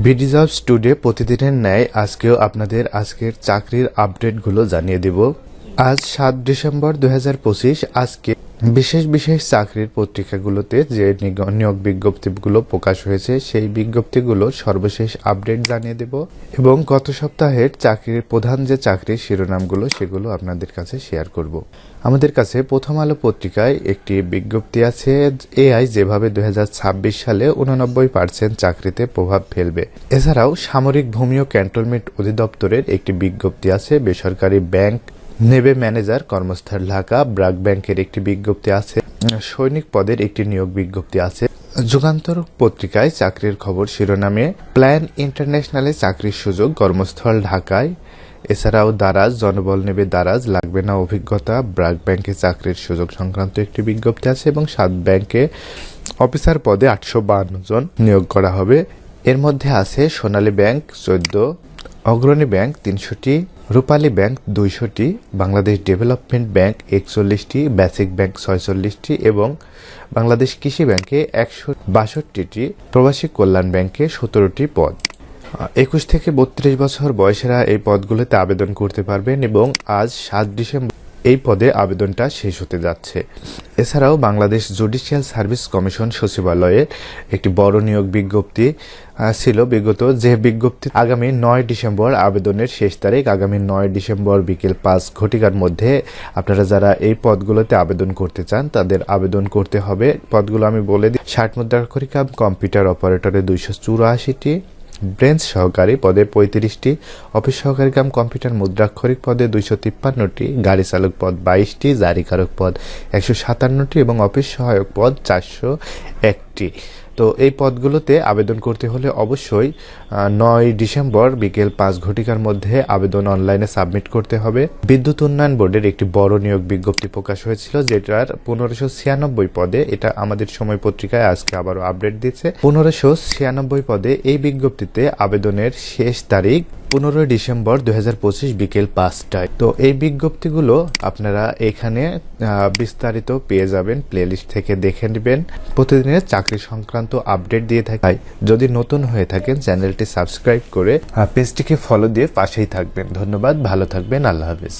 BD jobs today প্রতিদিনের ন্যায় আজকেও আপনাদের আজকের চাকরির আপডেটগুলো জানিয়ে দেব। আজ সাত ডিসেম্বর দু হাজার পঁচিশ, আজকে বিশেষ বিশেষ চাকরির পত্রিকাগুলোতে যে নিয়োগ বিজ্ঞপ্তিগুলো প্রকাশ হয়েছে, সেই বিজ্ঞপ্তিগুলো সর্বশেষ আপডেট জানিয়ে দেব এবং গত সপ্তাহের চাকরির প্রধান যে চাকরির শিরোনামগুলো সেগুলো আপনাদের কাছে শেয়ার করব। আমাদের কাছে প্রথম আলো পত্রিকায় একটি বিজ্ঞপ্তি আছে, এআই যেভাবে দুই হাজার ছাব্বিশ সালে উননব্বই পার্সেন্ট চাকরিতে প্রভাব ফেলবে। এছাড়াও সামরিক ভূমি ও ক্যান্টনমেন্ট অধিদপ্তরের একটি বিজ্ঞপ্তি আছে, বেসরকারি ব্যাংক নেবে ম্যানেজার কর্মস্থল ঢাকা, ব্রাক ব্যাংকের একটি বিজ্ঞপ্তি আছে, সৈনিক পদের একটি নিয়োগ বিজ্ঞপ্তি আছে। যুগান্তর পত্রিকায় চাকরির খবর শিরোনামে, প্ল্যান ইন্টারন্যাশনালে চাকরির সুযোগ কর্মস্থল ঢাকায়। এছাড়াও দারাজ, জনবল নেবে দারাজ, লাগবে না অভিজ্ঞতা। ব্রাক ব্যাংকে চাকরির সুযোগ সংক্রান্ত একটি বিজ্ঞপ্তি আছে এবং সাত ব্যাংকে অফিসার পদে আটশো বাহান্ন জন নিয়োগ করা হবে। এর মধ্যে আছে সোনালী ব্যাংক চোদ্দ, অগ্রণী ব্যাংক তিনশোটি রূপালী ব্যাংক দুইশোটি, বাংলাদেশ ডেভেলপমেন্ট ব্যাংক একচল্লিশটি, বেসিক ব্যাংক ছয়চল্লিশটি এবং বাংলাদেশ কৃষি ব্যাংকে একশো বাষট্টিটি, প্রবাসী কল্যাণ ব্যাংকে সতেরোটি পদ। একুশ থেকে বত্রিশ বছর বয়সেরা এই পদগুলোতে আবেদন করতে পারবেন এবং আজ সাত ডিসেম্বর এই পদে আবেদনটা শেষ হতে যাচ্ছে। এছাড়াও বাংলাদেশ জুডিশিয়াল সার্ভিস কমিশন সচিবালয়ের একটি বড় নিয়োগ বিজ্ঞপ্তি ছিল বিগত যে বিজ্ঞপ্তি আগামী নয় ডিসেম্বর আবেদনের শেষ তারিখ, আগামী নয় ডিসেম্বর বিকেল পাঁচ ঘটিকার মধ্যে আপনারা যারা এই পদগুলোতে আবেদন করতে চান, তাদের আবেদন করতে হবে। পদগুলো আমি বলে দিই, ষাট মুদ্রাক্ষরিক কাম কম্পিউটার অপারেটরে দুইশো চুরাশিটি ব্রেঞ্চ সহকারী পদে পঁয়ত্রিশটি, অফিস সহকারী কাম কম্পিউটার মুদ্রাক্ষরিক পদে দুইশো তিপ্পান্নটি, গাড়ি চালক পদ বাইশটি জারিকারক পদ একশো সাতান্নটি এবং অফিস সহায়ক পদ চারশো একটি। তো এই পদগুলোতে আবেদন করতে হলে অবশ্যই নয় ডিসেম্বর বিকেল পাঁচ ঘটিকার মধ্যে আবেদন অনলাইনে সাবমিট করতে হবে। বিদ্যুৎ উন্নয়ন বোর্ডের একটি বড় নিয়োগ বিজ্ঞপ্তি প্রকাশ হয়েছিল, যেটার পনেরোশো ছিয়ানব্বই পদে, এটা আমাদের সময় পত্রিকায় আজকে আবারও আপডেট দিচ্ছে, পনেরোশো ছিয়ানব্বই পদে এই বিজ্ঞপ্তিতে আবেদনের শেষ তারিখ পনেরোই ডিসেম্বর দুই হাজার পঁচিশ বিকেল পাঁচটায়। তো এই বিজ্ঞপ্তিগুলো আপনারা এখানে বিস্তারিত পেয়ে যাবেন প্লেলিস্ট থেকে দেখে নেবেন। প্রতিদিনের চাকরি সংক্রান্ত আপডেট দিয়ে থাকায় যদি নতুন হয়ে থাকেন, চ্যানেলটি সাবস্ক্রাইব করে পেজটিকে ফলো দিয়ে পাশেই থাকবেন। ধন্যবাদ, ভালো থাকবেন, আল্লাহ হাফেজ।